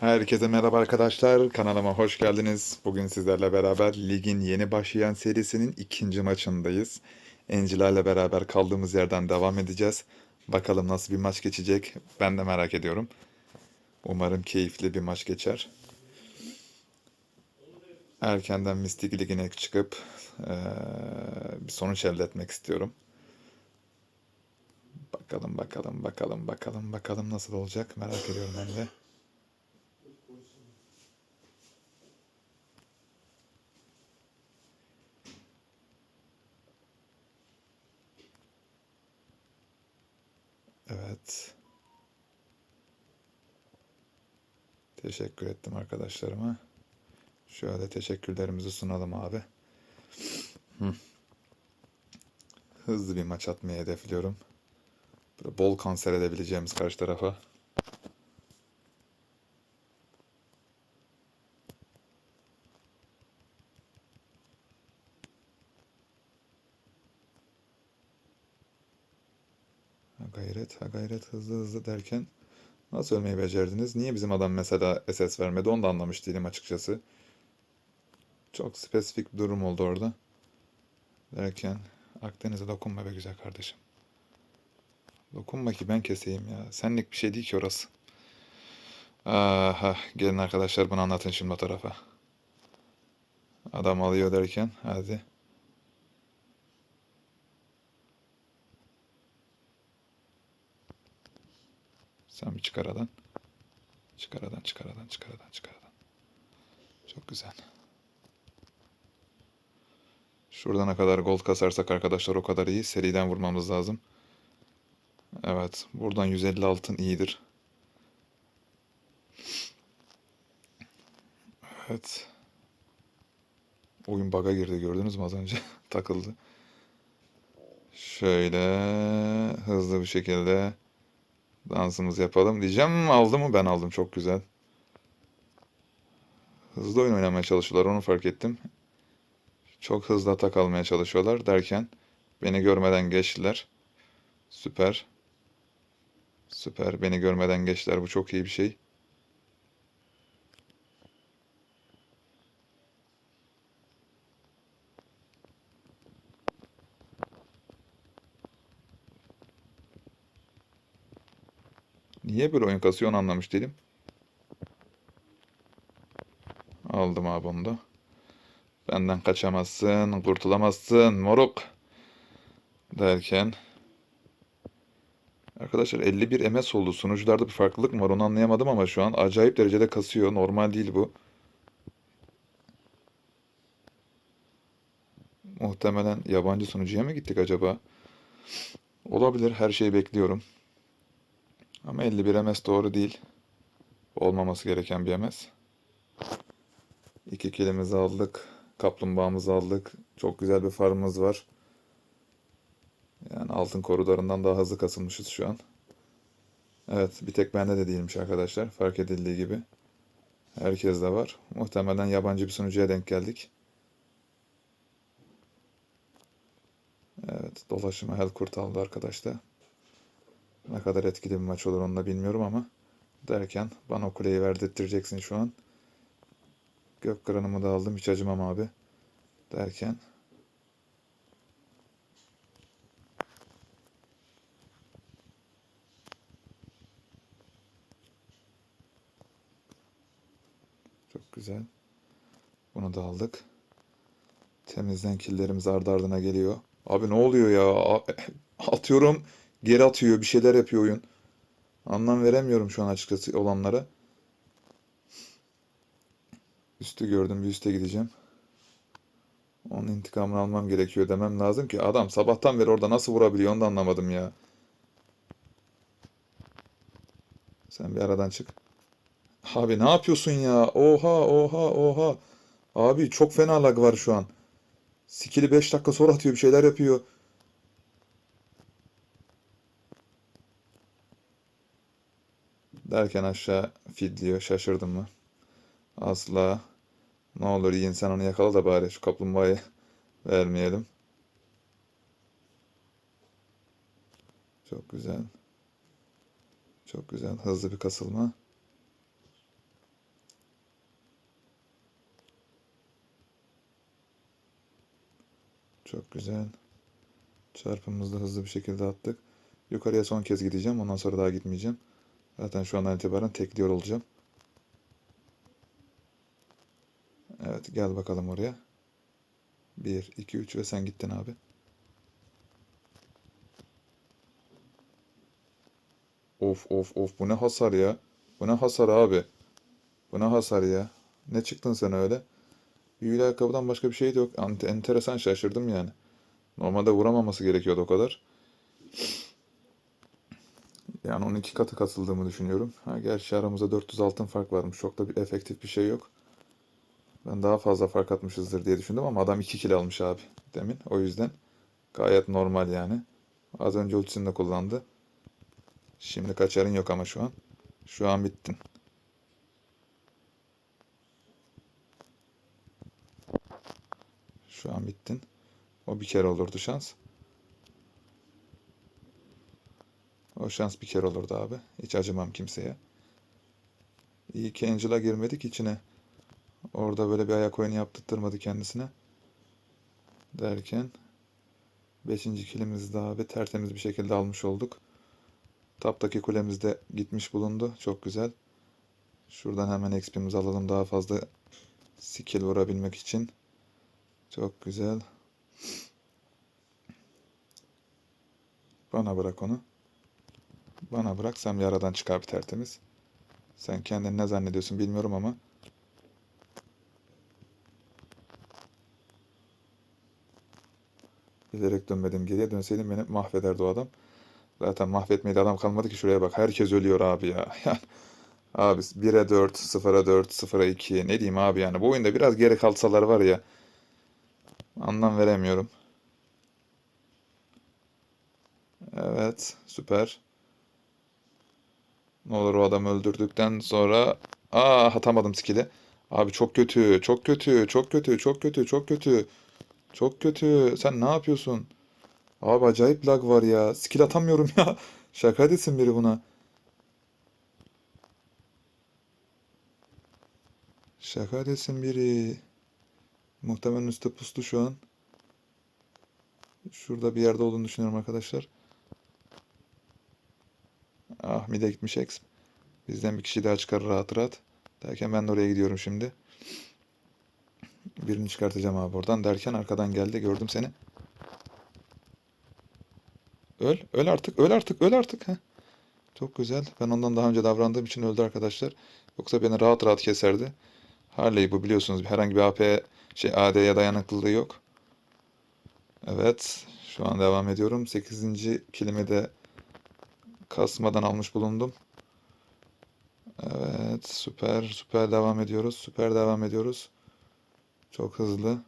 Herkese merhaba arkadaşlar. Kanalıma hoş geldiniz. Bugün sizlerle beraber ligin yeni başlayan serisinin ikinci maçındayız. Encilerle beraber kaldığımız yerden devam edeceğiz. Bakalım nasıl bir maç geçecek. Ben de merak ediyorum. Umarım keyifli bir maç geçer. Erkenden Mistik Ligi'ne çıkıp eee, bir sonuç elde etmek istiyorum. Bakalım bakalım bakalım bakalım bakalım nasıl olacak merak ediyorum ben de. Evet. Teşekkür ettim arkadaşlarıma. Şöyle teşekkürlerimizi sunalım abi. Hı. Hızlı bir maç atmayı hedefliyorum. Böyle bol kanser edebileceğimiz karşı tarafa. Ha gayret, ha gayret hızlı hızlı derken nasıl ölmeyi becerdiniz? Niye bizim adam mesela SS vermedi? Onu da anlamış değilim açıkçası. Çok spesifik bir durum oldu orada. Derken Akdeniz'e dokunma be güzel kardeşim. Dokunma ki ben keseyim ya. Senlik bir şey değil ki orası. Aha, gelin arkadaşlar bunu anlatın şimdi o tarafa. Adam alıyor derken hadi. Sen bir çıkar aradan. Çıkar aradan, çıkar aradan, çıkar aradan, çıkar aradan. Çok güzel. Şuradan ne kadar gold kasarsak arkadaşlar o kadar iyi. Seriden vurmamız lazım. Evet. Buradan 150 altın iyidir. Evet. Oyun bug'a girdi gördünüz mü az önce? Takıldı. Şöyle hızlı bir şekilde dansımızı yapalım diyeceğim. Aldı mı? Ben aldım. Çok güzel. Hızlı oyun oynamaya çalışıyorlar. Onu fark ettim. Çok hızlı atak almaya çalışıyorlar derken beni görmeden geçtiler. Süper. Süper. Beni görmeden geçtiler. Bu çok iyi bir şey. Niye böyle oyun kasıyor onu anlamış değilim. Aldım abi onu da. Benden kaçamazsın, kurtulamazsın moruk. Derken. Arkadaşlar 51 MS oldu. Sunucularda bir farklılık mı var onu anlayamadım ama şu an acayip derecede kasıyor. Normal değil bu. Muhtemelen yabancı sunucuya mı gittik acaba? Olabilir. Her şeyi bekliyorum. Ama 51 MS doğru değil. Olmaması gereken bir MS. İki kilimizi aldık. Kaplumbağamızı aldık. Çok güzel bir farmımız var. Yani altın koridorundan daha hızlı kasılmışız şu an. Evet, bir tek bende de değilmiş arkadaşlar. Fark edildiği gibi. Herkes de var. Muhtemelen yabancı bir sunucuya denk geldik. Evet, dolaşıma hel kurt aldı arkadaşlar. Ne kadar etkili bir maç olur onu da bilmiyorum ama derken bana o kuleyi verdirteceksin şu an. Gök kıranımı da aldım hiç acımam abi derken çok güzel. Bunu da aldık. Temizden killerimiz ardı ardına geliyor. Abi ne oluyor ya? Atıyorum geri atıyor bir şeyler yapıyor oyun. Anlam veremiyorum şu an açıkçası olanlara. Üstü gördüm bir üste gideceğim. Onun intikamını almam gerekiyor demem lazım ki adam sabahtan beri orada nasıl vurabiliyor onu da anlamadım ya. Sen bir aradan çık. Abi ne yapıyorsun ya? Oha oha oha. Abi çok fena lag var şu an. Skill'i 5 dakika sonra atıyor bir şeyler yapıyor. Derken aşağı fidliyor. Şaşırdım mı? Asla. Ne olur yiyin sen onu yakala da bari şu kaplumbağayı vermeyelim. Çok güzel. Çok güzel. Hızlı bir kasılma. Çok güzel. Çarpımımızı da hızlı bir şekilde attık. Yukarıya son kez gideceğim. Ondan sonra daha gitmeyeceğim. Zaten şu andan itibaren tekliyor olacağım. Evet gel bakalım oraya. 1, 2, 3 ve sen gittin abi. Of of of bu ne hasar ya. Bu ne hasar abi. Bu ne hasar ya. Ne çıktın sen öyle? Büyülü ayakkabıdan başka bir şey de yok. Ante- Enteresan şaşırdım yani. Normalde vuramaması gerekiyordu o kadar. Yani onun iki katı kasıldığımı düşünüyorum. Ha, gerçi aramızda 400 altın fark varmış. Çok da bir efektif bir şey yok. Ben daha fazla fark atmışızdır diye düşündüm ama adam 2 kill almış abi demin. O yüzden gayet normal yani. Az önce ultisini de kullandı. Şimdi kaçarın yok ama şu an. Şu an bittin. Şu an bittin. O bir kere olurdu şans. O şans bir kere olurdu abi. Hiç acımam kimseye. İyi ki Angela girmedik içine. Orada böyle bir ayak oyunu yaptırtmadı kendisine. Derken 5. kilimizi de abi tertemiz bir şekilde almış olduk. Taptaki kulemiz de gitmiş bulundu. Çok güzel. Şuradan hemen XP'mizi alalım daha fazla skill vurabilmek için. Çok güzel. Bana bırak onu. Bana bırak sen bir aradan çıkar bir tertemiz. Sen kendini ne zannediyorsun bilmiyorum ama bilerek dönmedim geriye. Dönseydim beni mahvederdi o adam. Zaten mahvetmeye de adam kalmadı ki şuraya bak. Herkes ölüyor abi ya. Yani abi 1'e 4, 0'a 4, 0'a 2 ne diyeyim abi yani. Bu oyunda biraz geri kalsalar var ya. Anlam veremiyorum. Evet, süper. Ne olur o adamı öldürdükten sonra... Aa atamadım skill'i. Abi çok kötü, çok kötü, çok kötü, çok kötü, çok kötü. Çok kötü. Sen ne yapıyorsun? Abi acayip lag var ya. Skill atamıyorum ya. Şaka desin biri buna. Şaka desin biri. Muhtemelen üstte puslu şu an. Şurada bir yerde olduğunu düşünüyorum arkadaşlar. Ah mide gitmiş X. Bizden bir kişi daha çıkar rahat rahat. Derken ben de oraya gidiyorum şimdi. Birini çıkartacağım abi oradan derken arkadan geldi gördüm seni. Öl, öl artık, öl artık, öl artık. Heh. Çok güzel. Ben ondan daha önce davrandığım için öldü arkadaşlar. Yoksa beni rahat rahat keserdi. Harley bu biliyorsunuz herhangi bir AP şey AD'ye dayanıklılığı yok. Evet, şu an devam ediyorum. 8. kilimi de kasmadan almış bulundum. Evet, süper, süper devam ediyoruz. Süper devam ediyoruz. Çok hızlı.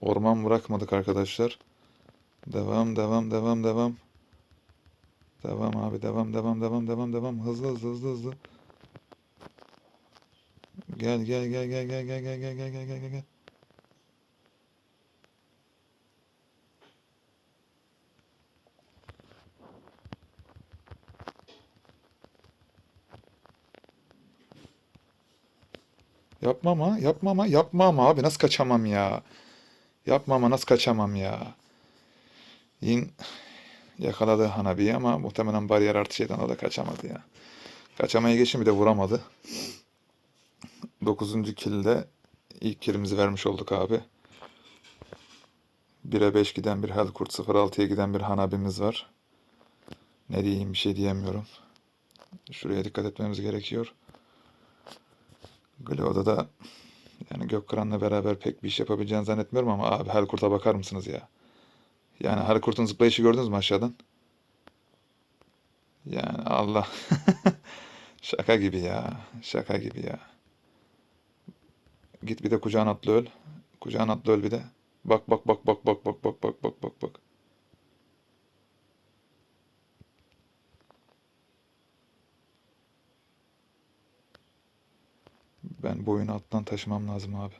Orman bırakmadık arkadaşlar. Devam, devam, devam, devam. Devam abi, devam, devam, devam, devam, devam. Hızlı, hızlı, hızlı, hızlı. Gel, gel, gel, gel, gel, gel, gel, gel, gel, gel, gel, gel, gel. Yapma ama, yapma ama, yapma ama abi nasıl kaçamam ya? Yapma ama nasıl kaçamam ya? Yin yakaladı Hanabi'yi ama muhtemelen bariyer artı şeyden o da kaçamadı ya. Kaçamaya geçin bir de vuramadı. 9. kilde ilk kilimizi vermiş olduk abi. 1'e 5 giden bir Helkurt, 0-6'ya giden bir Hanabi'miz var. Ne diyeyim bir şey diyemiyorum. Şuraya dikkat etmemiz gerekiyor. Glio'da da yani Gökkıran'la beraber pek bir iş yapabileceğini zannetmiyorum ama abi Helkurt'a bakar mısınız ya? Yani Helkurt'un zıplayışı gördünüz mü aşağıdan? Yani Allah. Şaka gibi ya. Şaka gibi ya. Git bir de kucağına atla öl. Kucağına atla öl bir de. Bak bak bak bak bak bak bak bak bak bak bak. Ben bu oyunu alttan taşımam lazım abi.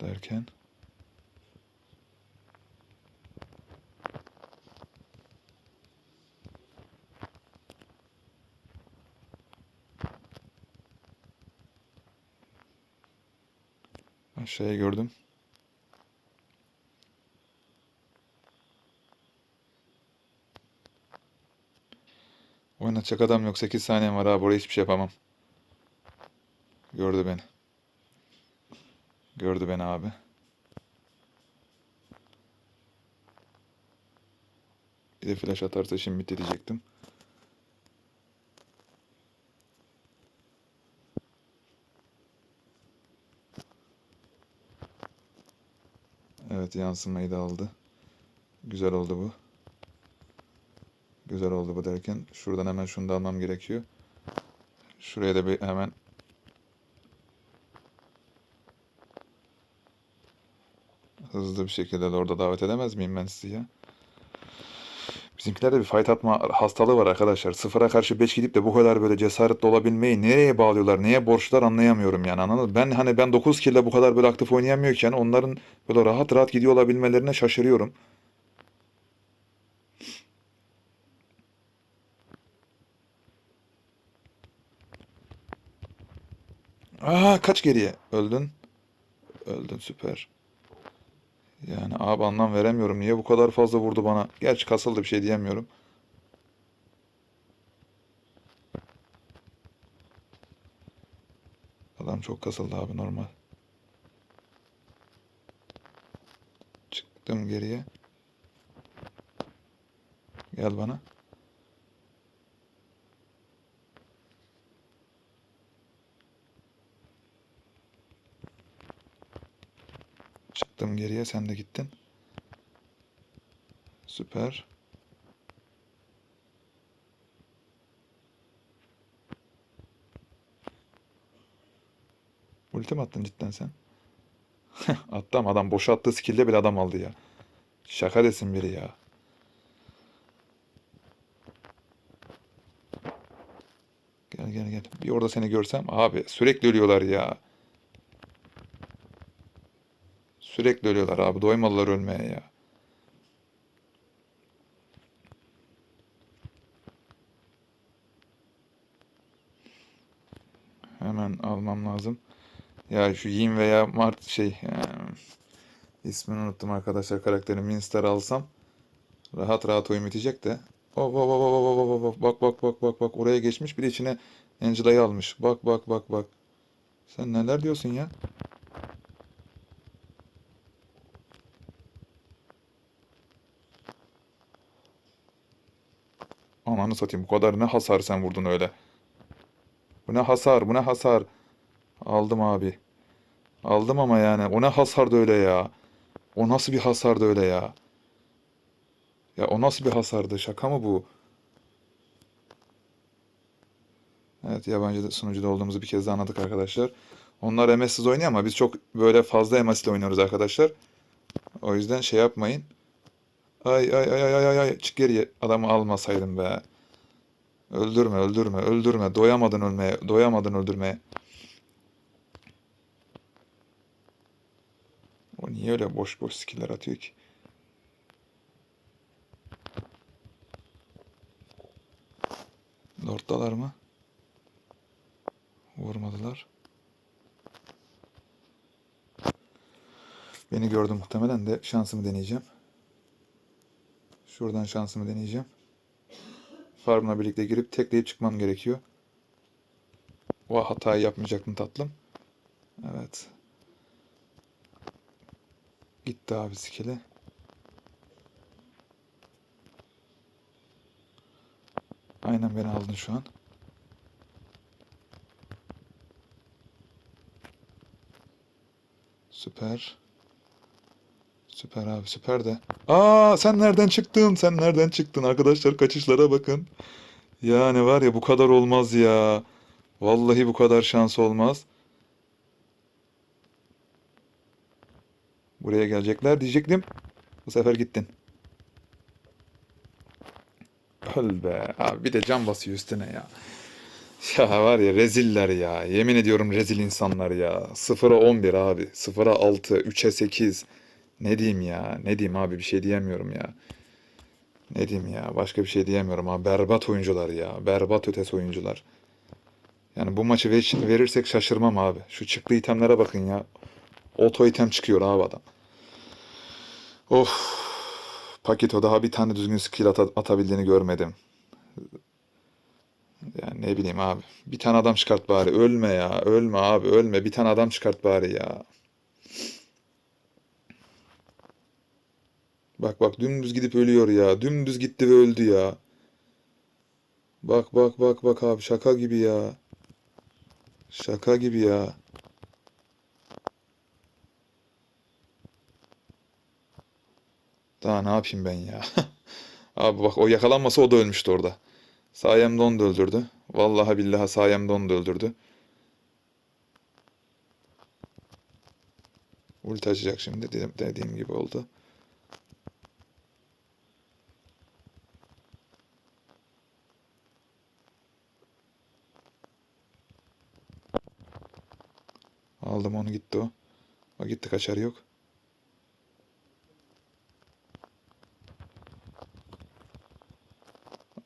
derken aşağıya gördüm. Oynatacak adam yok. 8 saniyem var abi. Oraya hiçbir şey yapamam. Gördü beni. Gördü beni abi. Bir de flash atarsa şimdi bitti diyecektim. Evet yansımayı da aldı. Güzel oldu bu. Güzel oldu bu derken şuradan hemen şunu da almam gerekiyor. Şuraya da bir hemen hızlı bir şekilde de orada davet edemez miyim ben sizi ya? Bizimkilerde bir fight atma hastalığı var arkadaşlar. Sıfıra karşı 5 gidip de bu kadar böyle cesaretli olabilmeyi nereye bağlıyorlar, neye borçlar anlayamıyorum yani anladın? Ben hani ben 9 kill'le bu kadar böyle aktif oynayamıyorken onların böyle rahat rahat gidiyor olabilmelerine şaşırıyorum. Aa kaç geriye? Öldün. Öldün süper. Yani abi anlam veremiyorum. Niye bu kadar fazla vurdu bana? Gerçi kasıldı bir şey diyemiyorum. Adam çok kasıldı abi normal. Çıktım geriye. Gel bana. Çıktım geriye sen de gittin. Süper. Ulti mi attın cidden sen? Attım adam boşa attığı skill'de bile adam aldı ya. Şaka desin biri ya. Gel gel gel. Bir orada seni görsem abi sürekli ölüyorlar ya. Sürekli ölüyorlar abi. Doymadılar ölmeye ya. Hemen almam lazım. Ya şu Yin veya Mart şey eee, ismini unuttum arkadaşlar karakterin Minster alsam rahat rahat oyun bitecek de. Hop hop hop hop hop hop hop. Bak bak bak bak bak oraya geçmiş bir de içine Angela'yı almış. Bak bak bak bak. Sen neler diyorsun ya? Ananı satayım bu kadar ne hasar sen vurdun öyle. Bu ne hasar bu ne hasar. Aldım abi. Aldım ama yani o ne hasardı öyle ya. O nasıl bir hasardı öyle ya. Ya o nasıl bir hasardı şaka mı bu? Evet yabancı sunucuda olduğumuzu bir kez daha anladık arkadaşlar. Onlar MS'siz oynuyor ama biz çok böyle fazla MS oynuyoruz arkadaşlar. O yüzden şey yapmayın. Ay ay ay ay ay ay çık geriye adamı almasaydım be. Öldürme öldürme öldürme doyamadın ölmeye doyamadın öldürmeye. O niye öyle boş boş skiller atıyor ki? Lord'dalar mı? Vurmadılar. Beni gördü muhtemelen de şansımı deneyeceğim. Şuradan şansımı deneyeceğim. Farmla birlikte girip tekleyip çıkmam gerekiyor. O hatayı yapmayacaktım tatlım. Evet. Gitti abi skill'i. Aynen beni aldın şu an. Süper. Süper abi süper de. Aa sen nereden çıktın? Sen nereden çıktın? Arkadaşlar kaçışlara bakın. Yani var ya bu kadar olmaz ya. Vallahi bu kadar şans olmaz. Buraya gelecekler diyecektim. Bu sefer gittin. Öl be. Abi bir de can basıyor üstüne ya. Ya var ya reziller ya. Yemin ediyorum rezil insanlar ya. 0'a 11 abi. 0'a 6. 3'e 8. Ne diyeyim ya? Ne diyeyim abi? Bir şey diyemiyorum ya. Ne diyeyim ya? Başka bir şey diyemiyorum abi. Berbat oyuncular ya. Berbat ötesi oyuncular. Yani bu maçı ver- verirsek şaşırmam abi. Şu çıktığı itemlere bakın ya. Oto item çıkıyor abi adam. Of. Pakito daha bir tane düzgün skill ata- atabildiğini görmedim. Yani ne bileyim abi. Bir tane adam çıkart bari. Ölme ya. Ölme abi. Ölme. Bir tane adam çıkart bari ya. Bak bak dümdüz gidip ölüyor ya. Dümdüz gitti ve öldü ya. Bak bak bak bak abi şaka gibi ya. Şaka gibi ya. Daha ne yapayım ben ya? Abi bak o yakalanmasa o da ölmüştü orada. Sayemde onu da öldürdü. Vallahi billahi sayemde onu da öldürdü. Ulti açacak şimdi dediğim gibi oldu. Aldım onu gitti o. O gitti kaçarı yok.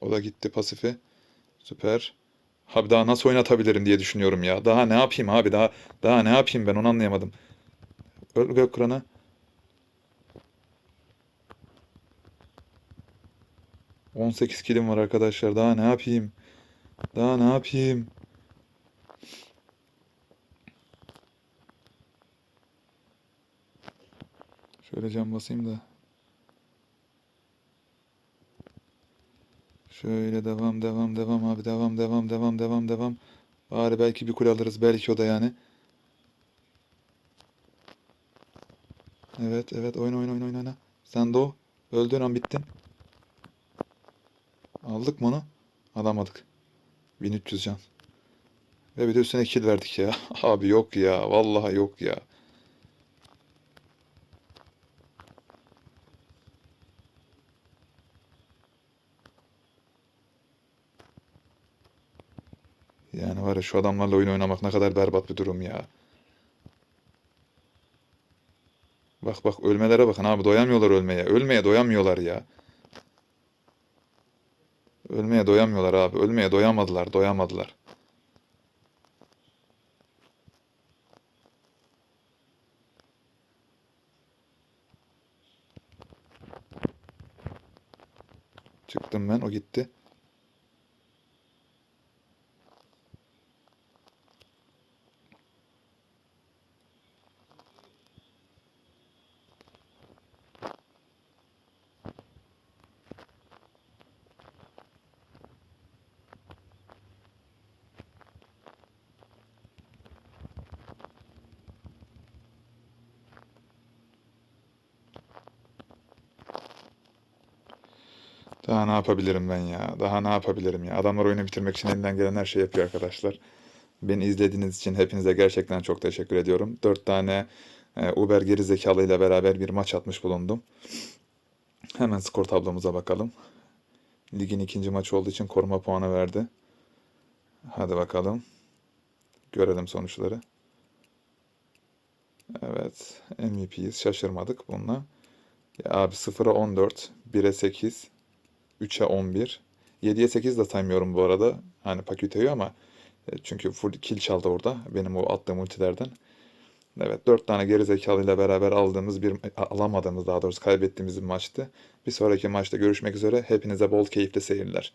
O da gitti pasifi. Süper. Abi daha nasıl oynatabilirim diye düşünüyorum ya. Daha ne yapayım abi? Daha daha ne yapayım ben onu anlayamadım. Öl Gökran'a. On sekiz kilim var arkadaşlar. Daha ne yapayım? Daha ne yapayım? Şöyle cam basayım da. Şöyle devam devam devam abi devam devam devam devam devam. Bari belki bir kule alırız belki o da yani. Evet evet oyna oyna oyna oyna. Sen de o. Öldüğün an bittin. Aldık mı onu? Alamadık. 1300 can. Ve bir de üstüne kill verdik ya. Abi yok ya. Vallahi yok ya. Yani var ya şu adamlarla oyun oynamak ne kadar berbat bir durum ya. Bak bak ölmelere bakın abi doyamıyorlar ölmeye. Ölmeye doyamıyorlar ya. Ölmeye doyamıyorlar abi. Ölmeye doyamadılar, doyamadılar. Çıktım ben, o gitti. Daha ne yapabilirim ben ya? Daha ne yapabilirim ya? Adamlar oyunu bitirmek için elinden gelen her şeyi yapıyor arkadaşlar. Beni izlediğiniz için hepinize gerçekten çok teşekkür ediyorum. Dört tane e, Uber gerizekalı ile beraber bir maç atmış bulundum. Hemen skor tablomuza bakalım. Ligin ikinci maçı olduğu için koruma puanı verdi. Hadi bakalım. Görelim sonuçları. Evet. MVP'yiz. Şaşırmadık bununla. Ya abi 0'a 14, 1'e 8, 3'e 11. 7'ye 8 de saymıyorum bu arada. Hani Pakito'yu ama e, çünkü full kill çaldı orada. Benim o attığım ultilerden. Evet 4 tane gerizekalıyla beraber aldığımız bir alamadığımız daha doğrusu kaybettiğimiz bir maçtı. Bir sonraki maçta görüşmek üzere. Hepinize bol keyifli seyirler.